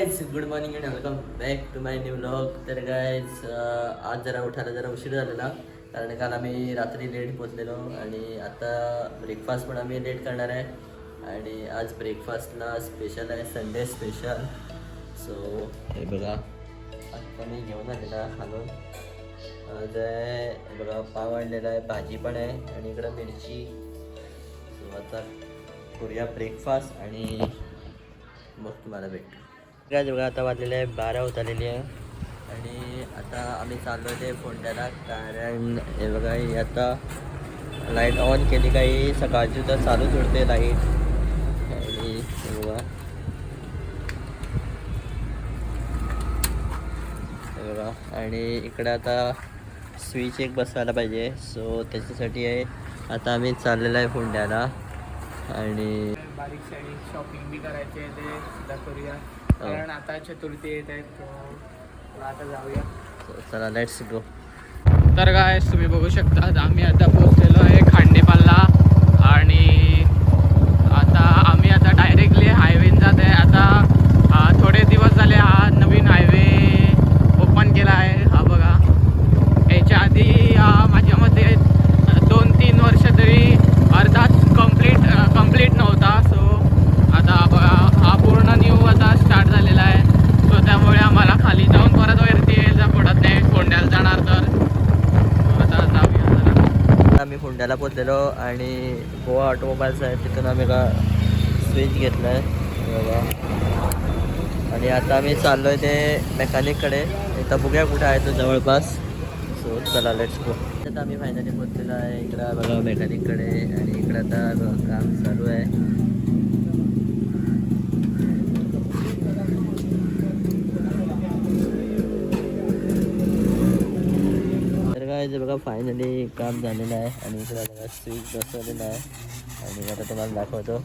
Guys good morning and welcome back to my new blog तर guys आज जरा उठायला जरा उशीर झालेला कारण काल आम्ही रात्री लेट पोचलेलो आणि आता ब्रेकफास्ट पण आम्ही लेट करणार आहे. आणि आज ब्रेकफास्टला स्पेशल आहे संडे स्पेशल सो हे बघा आता मी घेऊन आलेला खालून आज आहे बघा पाव आणलेला आहे भाजी पण आहे आणि इकडं मिरची. सो आता करूया ब्रेकफास्ट आणि मग तुम्हाला भेटतो काय बघा आता वाजलेले आहे बारा होत आलेली आहे. आणि आता आम्ही चाललो ते फोंड्याला कारण हे बघा ही आता लाइट ऑन केली काही. सकाळची तर चालूच उडते लाइट आणि हे बघा. हे बघा. आणि इकडं आता स्विच एक बसवायला पाहिजे. सो त्याच्यासाठी आहे. आता आम्ही चाललेलो आहे फोंड्याला. आणि बारीक शॉपिंग बी करायचे ते. सुद्धा करूया. कारण आता चतुर्थी येत आहेत आता जाऊया. चला लेट्स गो तर काय तुम्ही बघू शकता आम्ही आता पोहोचलेलो आहे खांडेपालला आणि आता आम्ही आता डायरेक्टली हायवेन जात आहे आता अ, थोडे दिवस झाले हा नवीन हायवे ओपन केला आहे हा बघा याच्या आधी हा माझ्या मते दोन तीन वर्ष तरी अर्धाच कंप्लीट कंप्लीट नव्हता सो आता बघा हा पूर्ण न्यू आता स्टार्ट झालेला आहे सो त्यामुळे आम्हाला खाली जाऊन परत वरती यायला पडत नाही कोंड्याला जाणार तर आता जाऊया जरा. पोचलेलो आणि गोवा ऑटोमोबाईल्स आहे तिथून आम्ही का स्विच घेतलं आहे आणि आता आम्ही चाललो आहे ते मेकॅनिककडे इथं बघूया कुठं आहे तो जवळपास. सो चला लेट्स गो आता आम्ही फायनली पोचलेलो आहे. इकडं बघा मेकॅनिककडे आणि इकडं आता काम चालू आहे. काय ते बघा फायनली काम झालेलं आहे. आणि इकडं बघा स्विच बसवलेला आहे. आणि आता तुम्हाला दाखवतो.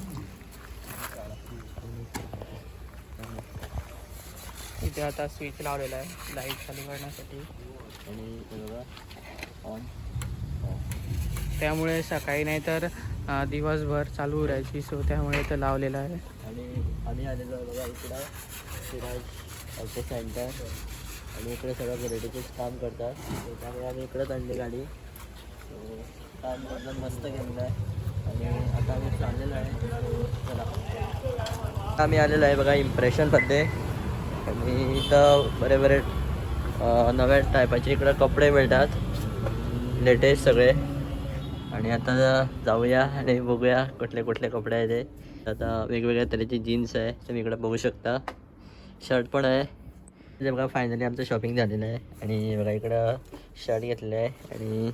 इथे आता स्विच लावलेला आहे. लाइट चालू करण्यासाठी. आणि बघा ऑन त्यामुळे सकाळी नाही तर दिवसभर चालू राहायची. सो त्यामुळे इथं लावलेलं आहे. आणि आम्ही आलेलो आहे बघा इकडं. सेंटर आणि इकडे सगळं व्हरायटीचेच काम करतात. त्यामुळे आम्ही इकडंच आणली गाडी. हो, काम एकदम मस्त केलेलं आहे. आणि आता आम्ही चाललेलो आहे. चला. आम्ही आलेलो आहे बघा इम्प्रेशनमध्ये आणि इथं बरे बरे नव्या टायपाचे इकडं कपडे मिळतात. लेटेस्ट सगळे. आणि आता जाऊया आणि बघूया कुठले कुठले कपडे आहे ते. आता वेगवेगळ्या तऱ्हेचे जीन्स आहे तुम्ही इकडे बघू शकता. शर्ट पण आहे. ते बघा फायनली आमचं शॉपिंग झालेलं आहे. आणि बघा इकडं शर्ट घेतलेलं आहे. आणि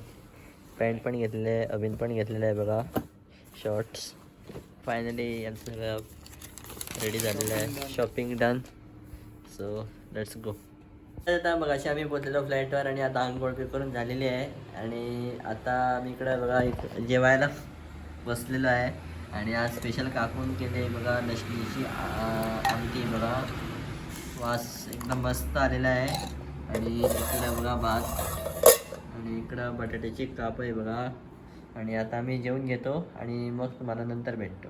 पॅन्ट पण घेतलेलं आहे. अभिन पण घेतलेलं आहे बघा. शॉर्ट्स फायनली आमचं सगळं रेडी झालेलं आहे. Shopping done so let's go आता मग अशी आम्ही पोचलेलो फ्लाईटवर आणि आता आंघोळ पे करून झालेली आहे. आणि आता आम्ही इकडं बघा एक जेवायला बसलेलो आहे. आणि आज स्पेशल काकून केले बघा लश्करीची आमटी बघा. वास एकदम मस्त आलेला आहे. आणि इकडं बघा भात. आणि इकडं बटाट्याची काप आहे बघा. आणि आता आम्ही जेवून घेतो आणि मग तुम्हाला नंतर भेटतो.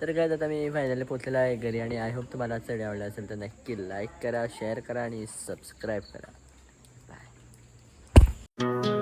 तर काय आता मी फायनली पोचलेला आहे घरी आणि आय होप तुम्हाला चढ आवडला असेल तर नक्की लाईक करा शेअर करा आणि सबस्क्राईब करा. बाय